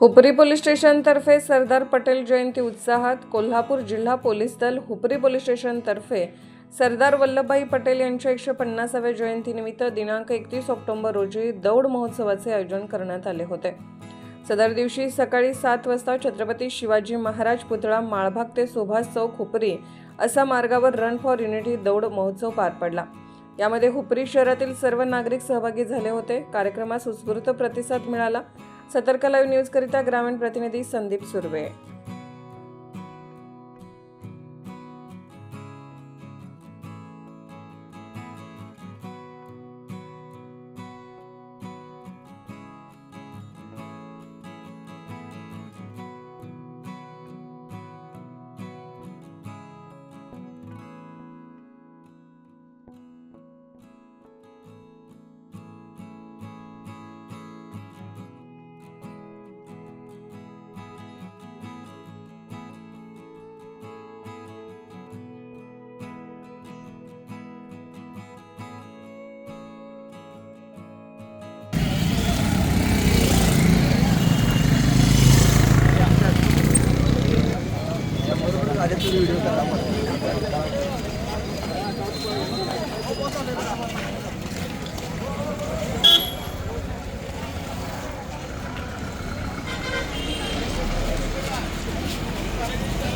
Hupari police स्टेशनतर्फे सरदार पटेल जयंती उत्साहात कोल्हापूर जिल्हा पोलीस दल हुपरी पोलीस स्टेशनतर्फे सरदार वल्लभभाई पटेल यांच्या एकशे पन्नासाव्या जयंतीनिमित्त दिनांक एकतीस ऑक्टोबर रोजी दौड महोत्सवाचे आयोजन करण्यात आले होते. सदर दिवशी सकाळी सात वाजता छत्रपती शिवाजी महाराज पुतळा माळभाग ते सुभाष चौक हुपरी असा मार्गावर रन फॉर युनिटी दौड महोत्सव पार पडला. यामध्ये हुपरी शहरातील सर्व नागरिक सहभागी झाले होते. कार्यक्रमास उत्स्फूर्त प्रतिसाद मिळाला. सतर्क लाईव्ह न्यूजकरिता ग्रामीण प्रतिनिधी संदीप सुर्वे. aquí.